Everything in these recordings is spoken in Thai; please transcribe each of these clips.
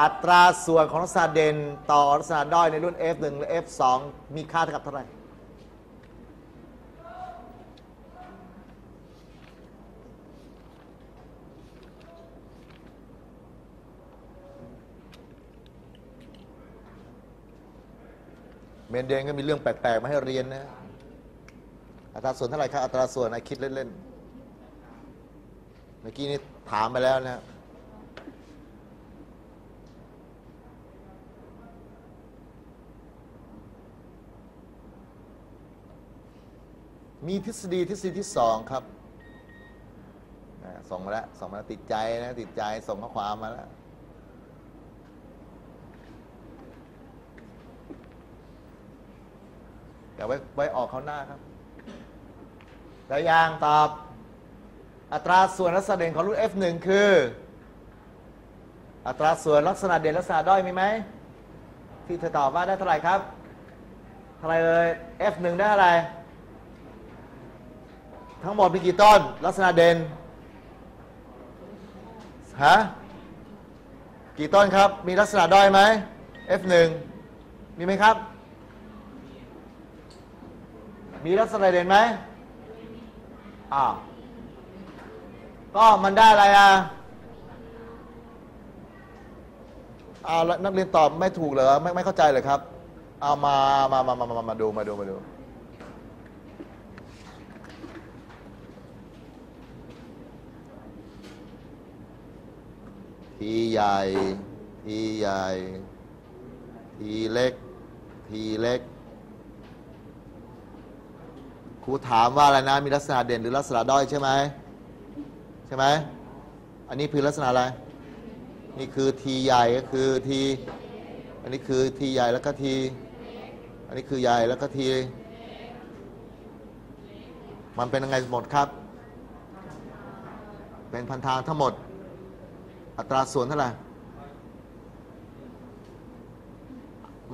อัตราส่วนของลักษณะเด่นต่อลักษณะด้อยในรุ่น F1 และ F2 มีค่าเท่ากับเท่าไหร่เมนเดนก็มีเรื่องแปลกๆ มาให้เรียนนะ อัตราส่วนเท่าไหร่ครับอัตราส่วนนะคิดเล่น ๆ เมื่อกี้นี้ถามไปแล้วนะ มีทฤษฎีทฤษฎีที่สองครับส่งมาแล้วส่งมาแล้วติดใจนะติดใจส่งข้อความมาแล้วเดี๋ยวไว้ไว้ออกเขาหน้าครับแต่ยางตอบอัตราส่วนลักษณะเด่นของรุ่น F1 คือ อัตราส่วนลักษณะเด่นลักษณะด้อยมีไหมที่เธอตอบว่าได้เท่าไหร่ครับเท่าไหร่เลย F1 ได้เท่าไหร่ ทั้งหมดมีกี่ต้น ลักษณะเด่นฮะกี่ต้นครับ มีลักษณะด้อยไหม F1 มีไหมครับ มีลักษณะเด่นไหมอ้าวก็มันได้อะไรอะเอาวนักเรียนตอบไม่ถูกเหรอไม่ไม่เข้าใจเลยครับ เอามามามามามามาดูมาดูมาดู ทีใหญ่ ทีใหญ่ ทีเล็ก ทีเล็ก ครูถามว่าอะไรนะ มีลักษณะเด่นหรือลักษณะด้อยใช่ไหมใช่ไหม อันนี้คือลักษณะอะไร นี่คือทีใหญ่ก็คือที อันนี้คือทีใหญ่แล้วก็ที อันนี้คือใหญ่แล้วก็ที มันเป็นยังไงหมดครับ เป็นพันธางทั้งหมด อัตราส่วนเท่าไหร่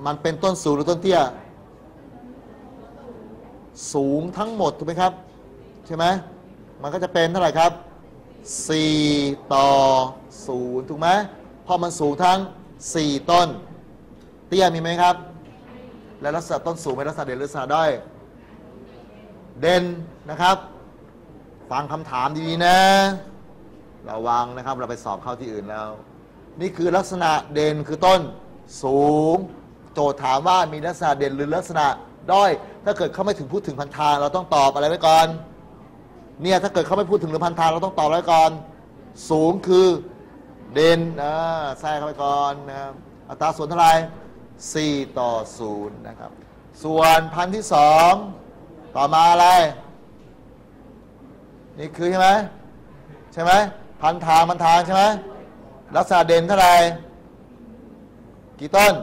มันเป็นต้นสูงหรือต้นเตี้ย สูงทั้งหมดถูกไหมครับ ใช่ไหม มันก็จะเป็นเท่าไหร่ครับ 4 ต่อ 0 ถูกไหมพราะมันสูงทั้ง 4 ต้น เตี้ยมีไหมครับ และลักษณะต้นสูงเป็นลักษณะเด่นหรือลักษณะด้อย เด่นนะครับ ฟังคำถามดีๆนะ ระวังนะครับ เราไปสอบเข้าที่อื่นแล้ว นี่คือลักษณะเด่นคือต้นสูง โจทย์ถามว่ามีลักษณะเด่นหรือลักษณะด้อย ถ้าเกิดเขาไม่ถึงพูดถึงพันธาเราต้องตอบอะไรไว้ก่อน เนี่ยถ้าเกิดเขาไม่พูดถึงหรือพันธาเราต้องตอบอะไรไว้ก่อน สูงคือเด่นอ่าแทรกเข้าไปก่อนนะครับอัตราส่วนเท่าไหร่4ต่อ0นะครับ ส่วนพันธุ์ที่สองต่อมาอะไร นี่คือใช่ไหมใช่ไหม พันทางพันทางใช่ไหมลักษณะเด่นเท่าไหร่กี่ต้น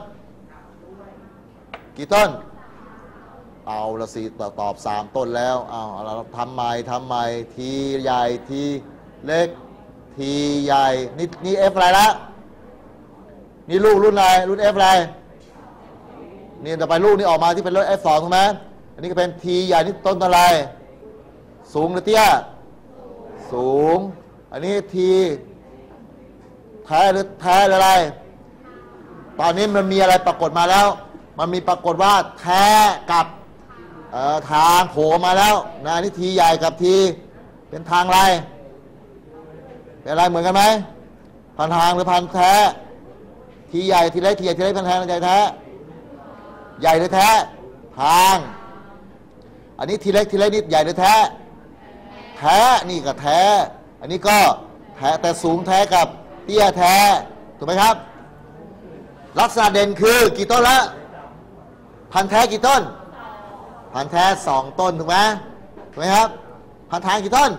กี่ต้น เอาละสิตอบตอบสามต้นแล้วเอาเราทำใหม่ทำใหม่ทีใหญ่ทีเล็กทีใหญ่นี่นี่เอฟอะไรละนี่ลูกรุ่นอะไรรุ่นเอฟอะไรนี่ต่อไปลูกนี่ออกมาที่เป็นรุ่นเอฟสองถูกไหมอันนี้ก็เป็นทีใหญ่นี่ต้นอะไร สูงหรือเตี้ย สูง อันนี้ทีแท้หรือแท้หรืออะไร ตอนนี้มันมีอะไรปรากฏมาแล้ว มันมีปรากฏว่าแท้กับทางโผล่มาแล้วนะนี่ทีใหญ่กับทีเป็นทางอะไรเป็นอะไรเหมือนกันไหมพันทางหรือพันแท้ ทีใหญ่ทีเล็กทีใหญ่ทีเล็กพันแท้พันใหญ่แท้ ใหญ่หรือแท้ทาง อันนี้ทีเล็กทีเล็กนี่ใหญ่หรือแท้ แท้นี่ก็แท้ อันนี้ก็แท้แต่สูงแท้กับเตี้ยแท้ ถูกไหมครับ ลักษณะเด่นคือกี่ต้นละ พันแท้กี่ต้น พันแท้สองต้นถูกไหมถูกไหมครับ พันทางกี่ต้น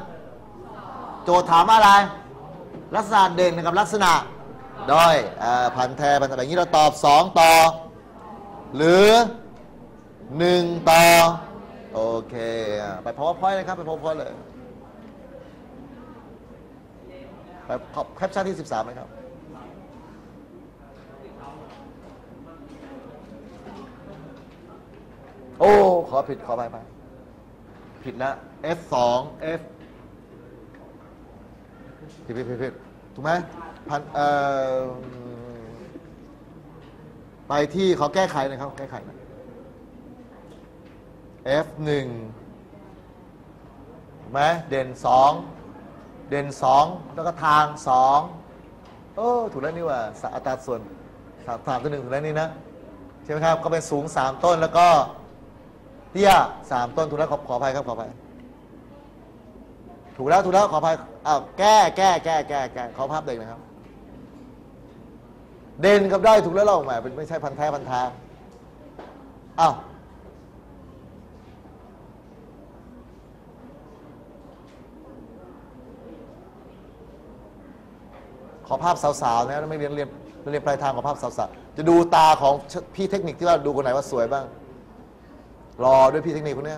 โจทย์ถามอะไร ลักษณะเด่นกับลักษณะด้อยอพันแท้พันแท้แบบนี้เราตอบสองต่อ หรือหนึ่งต่อ โอเค ไป powerpoint เลยครับ ไป powerpoint เลย ไปแคปชั่นที่ 13เลยครับโอ้ ขอผิดขอไปไปผิดแล้ว F 2 F ผิดผิดผิดผิดถูกไหมพันเอ่อไปที่ขอแก้ไขหนะครับ แก้ไขหนะ F 1ถูกไหมเด่น2 เด่น2แล้วก็ทาง2โอ้ถูกแล้วนี่ว่าอัตราส่วนสามสามตัวหนึ่งถูกแล้วนี่นะใช่ไหมครับก็เป็นสูง3ต้นแล้วก็เตี้ย3ต้นถูกแล้วขอขออภัยครับขออภัยถูกแล้วถูกแล้วขออภัยอ้าวแก้แก้แก้แก้แก้ขอภาพเด็กนะครับ เด่นกับได้ถูกแล้วเราแหมเป็นไม่ใช่พันแท้พันทางอ้าว ขอภาพสาวๆนะไม่เรียนเรียนเรียนปลายทางขอภาพสาวๆจะดูตาของพี่เทคนิคที่ว่าดูคนไหนว่าสวยบ้าง รอด้วยพี่เทคนิคคนนี้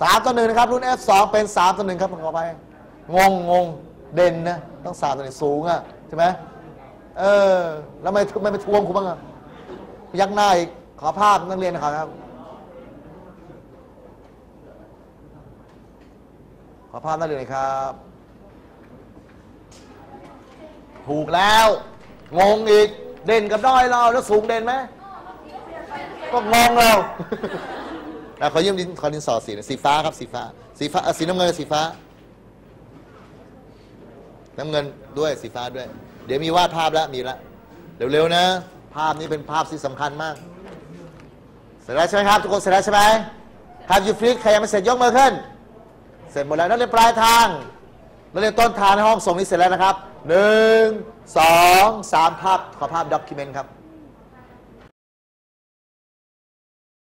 สามต่อหนึ่งนะครับ รุ่น F2 เป็นสามต่อหนึ่งครับขอไปงงงงเด่นนะต้องสามต่อหนึ่งสูงอะใช่ไหมเออ แล้วไม่ไม่ไปทวงคุณบ้างอะยักหน้าอีกขอภาพนักเรียนนะครับ ขอภาพนักเรียนหน่อยครับ ถูกแล้ว งงอีก เด่นกับด้อยเราแล้วสูงเด่นไหม ก็งงเราอะขอยืมดินขอดินสอสีสีฟ้าครับสีฟ้า สีฟ้าสีน้ำเงินกับสีฟ้า น้ำเงินด้วยสีฟ้าด้วย เดี๋ยวมีวาดภาพแล้วมีแล้วเร็วๆนะ ภาพนี้เป็นภาพที่สำคัญมาก เสร็จแล้วใช่ไหมครับ ทุกคนเสร็จแล้วใช่ไหมครับยูฟลิกใครยังไม่เสร็จยกมือขึ้น เสร็จหมดแล้วนักเรียนปลายทางนักเรียนต้นทางในห้องส่งนี้เสร็จแล้วนะครับหนึ่งสองสามภาพขอภาพด็อกิเมนต์ครับ